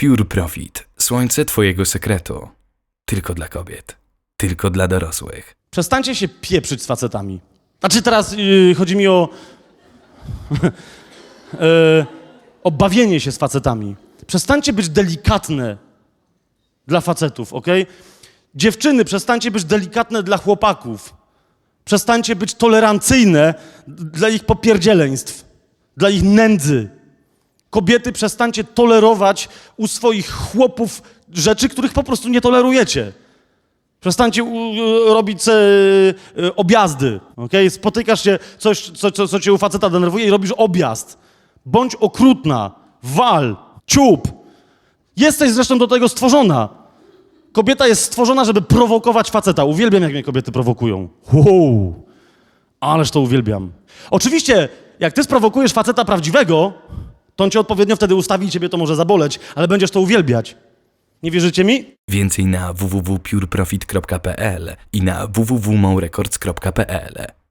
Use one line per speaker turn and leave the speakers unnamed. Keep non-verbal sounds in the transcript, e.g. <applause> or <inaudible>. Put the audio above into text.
Pure Profit. Słońce twojego sekretu. Tylko dla kobiet. Tylko dla dorosłych.
Przestańcie się pieprzyć z facetami. Znaczy teraz yy, chodzi mi o... <laughs> yy, się z facetami. Przestańcie być delikatne dla facetów, ok? Dziewczyny, przestańcie być delikatne dla chłopaków. Przestańcie być tolerancyjne dla ich popierdzieleństw, dla ich nędzy. Kobiety, przestańcie tolerować u swoich chłopów rzeczy, których po prostu nie tolerujecie. Przestańcie robić e, e, objazdy, okej? Spotykasz się, coś, co, co, co cię u faceta denerwuje i robisz objazd. Bądź okrutna, wal, ciup. Jesteś zresztą do tego stworzona. Kobieta jest stworzona, żeby prowokować faceta. Uwielbiam, jak mnie kobiety prowokują. Wow. Ależ to uwielbiam. Oczywiście, jak ty sprowokujesz faceta prawdziwego, to on cię odpowiednio wtedy ustawi i ciebie to może zaboleć, ale będziesz to uwielbiać. Nie wierzycie mi?
Więcej na www.pureprofit.pl i na www.maurecords.pl.